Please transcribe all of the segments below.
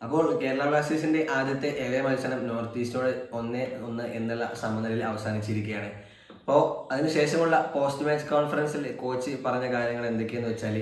അപ്പോൾ കേരള ബ്ലാസ്റ്റേഴ്സിന്റെ ആദ്യത്തെ ഏവേ മത്സരം നോർത്ത് ഈസ്റ്റോട് ഒന്ന് ഒന്ന് എന്നുള്ള സമനിലയിൽ അവസാനിച്ചിരിക്കുകയാണ്. അപ്പോൾ അതിനുശേഷമുള്ള പോസ്റ്റ് മാച്ച് കോൺഫറൻസിൽ കോച്ച് പറഞ്ഞ കാര്യങ്ങൾ എന്തൊക്കെയെന്ന് വെച്ചാൽ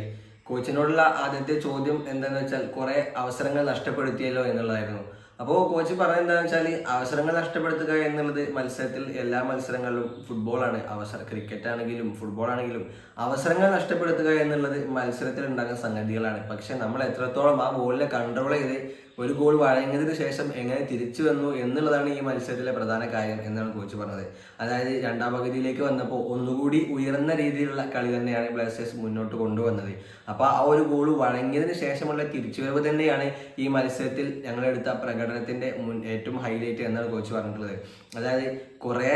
കോച്ചിനോടുള്ള ആദ്യത്തെ ചോദ്യം എന്താണെന്ന് വെച്ചാൽ കുറേ അവസരങ്ങൾ നഷ്ടപ്പെടുത്തിയല്ലോ എന്നുള്ളതായിരുന്നു. അപ്പോൾ കോച്ച് പറയുന്നത് എന്താണെന്ന് വെച്ചാൽ അവസരങ്ങൾ നഷ്ടപ്പെടുത്തുക എന്നുള്ളത് മത്സരത്തിൽ എല്ലാ മത്സരങ്ങളിലും ഫുട്ബോളാണ് അവസരം ക്രിക്കറ്റ് ആണെങ്കിലും ഫുട്ബോൾ ആണെങ്കിലും അവസരങ്ങൾ നഷ്ടപ്പെടുത്തുക എന്നുള്ളത് മത്സരത്തിൽ ഉണ്ടാകുന്ന സംഗതികളാണ്. പക്ഷെ നമ്മൾ എത്രത്തോളം ആ ബോളിനെ കൺട്രോൾ ചെയ്ത് ഒരു ഗോൾ വഴങ്ങിയതിന് ശേഷം എങ്ങനെ തിരിച്ചു വന്നു എന്നുള്ളതാണ് ഈ മത്സരത്തിലെ പ്രധാന കാര്യം എന്നാണ് കോച്ച് പറഞ്ഞത്. അതായത് രണ്ടാം പകുതിയിലേക്ക് വന്നപ്പോൾ ഒന്നുകൂടി ഉയർന്ന രീതിയിലുള്ള കളി തന്നെയാണ് ബ്ലാസ്റ്റേഴ്സ് മുന്നോട്ട് കൊണ്ടുവന്നത്. അപ്പോൾ ആ ഒരു ഗോൾ വഴങ്ങിയതിന് ശേഷമുള്ള തിരിച്ചുവരവ് തന്നെയാണ് ഈ മത്സരത്തിൽ ഞങ്ങളെടുത്ത പ്രകടനത്തിന്റെ മുൻ ഏറ്റവും ഹൈലൈറ്റ് എന്നാണ് കോച്ച് പറഞ്ഞിട്ടുള്ളത്. അതായത് കുറേ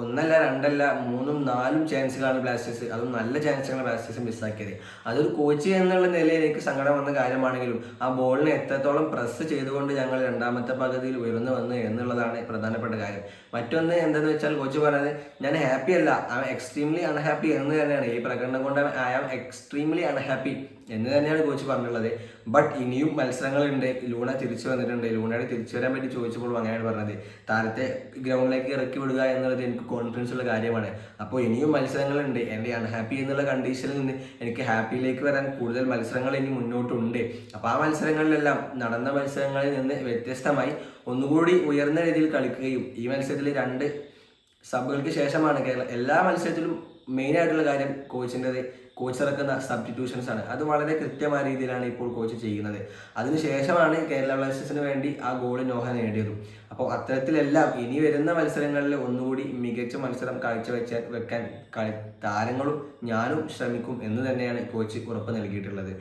ഒന്നല്ല രണ്ടല്ല മൂന്നും നാലും ചാൻസുകളാണ് ബ്ലാസ്റ്റേഴ്സ് അതും നല്ല ചാൻസുകളാണ് ബ്ലാസ്റ്റേഴ്സ് മിസ്സാക്കിയത് അതൊരു കോച്ച് എന്നുള്ള നിലയിലേക്ക് സങ്കടം വന്ന കാര്യമാണെങ്കിലും ആ ബോളിനെ എത്രത്തോളം പ്രസ് ചെയ്തുകൊണ്ട് ഞങ്ങൾ രണ്ടാമത്തെ പകുതിയിൽ ഉയർന്നു വന്നു എന്നുള്ളതാണ് പ്രധാനപ്പെട്ട കാര്യം. മറ്റൊന്ന് എന്താണെന്ന് വെച്ചാൽ കോച്ച് പറഞ്ഞത് ഞാൻ ഹാപ്പി അല്ല. ഐ എം എക്സ്ട്രീംലി അൺഹാപ്പി എന്ന് തന്നെയാണ്. ഈ പ്രകടനം കൊണ്ട് ഐ ആം എക്സ്ട്രീംലി അൺഹാപ്പി എന്ന് തന്നെയാണ് കോച്ച് പറഞ്ഞിട്ടുള്ളത്. ബട്ട് ഇനിയും മത്സരങ്ങളുണ്ട്. ലൂണ തിരിച്ചു വന്നിട്ടുണ്ട്. ലൂണയുടെ തിരിച്ചു വരാൻ വേണ്ടി ചോദിച്ചപ്പോൾ അങ്ങനെയാണ് പറഞ്ഞത്. താരത്തെ ഗ്രൗണ്ടിലേക്ക് ഇറക്കി വിടുക എന്നുള്ളത് എനിക്ക് കോൺഫിഡൻസ് ഉള്ള കാര്യമാണ്. അപ്പോൾ ഇനിയും മത്സരങ്ങളുണ്ട്. എന്റെ അൺഹാപ്പി എന്നുള്ള കണ്ടീഷനിൽ നിന്ന് എനിക്ക് ഹാപ്പിയിലേക്ക് വരാൻ കൂടുതൽ മത്സരങ്ങൾ ഇനി മുന്നോട്ടുണ്ട്. അപ്പോൾ ആ മത്സരങ്ങളിലെല്ലാം നടന്ന മത്സരങ്ങളിൽ നിന്ന് വ്യത്യസ്തമായി ഒന്നുകൂടി ഉയർന്ന രീതിയിൽ കളിക്കുകയും ഈ മത്സരത്തിൽ രണ്ട് സബുകൾക്ക് ശേഷമാണ് കേരള എല്ലാ മത്സരത്തിലും മെയിൻ ആയിട്ടുള്ള കാര്യം കോച്ചിന്റെ കോച്ച് ഇറക്കുന്ന സബ്സ്റ്റിറ്റ്യൂഷൻസ് ആണ്. അത് വളരെ കൃത്യമായ രീതിയിലാണ് ഇപ്പോൾ കോച്ച് ചെയ്യുന്നത്. അതിനുശേഷമാണ് കേരള ബ്ലാസ്റ്റേഴ്സിന് വേണ്ടി ആ ഗോൾ നോഹ നേടിയത്. അപ്പോൾ അത്തരത്തിലെല്ലാം ഇനി വരുന്ന മത്സരങ്ങളിൽ ഒന്നുകൂടി മികച്ച മത്സരം കാഴ്ചവെച്ച വെക്കാൻ താരങ്ങളും ഞാനും ശ്രമിക്കും എന്ന് തന്നെയാണ് കോച്ച് ഉറപ്പ് നൽകിയിട്ടുള്ളത്.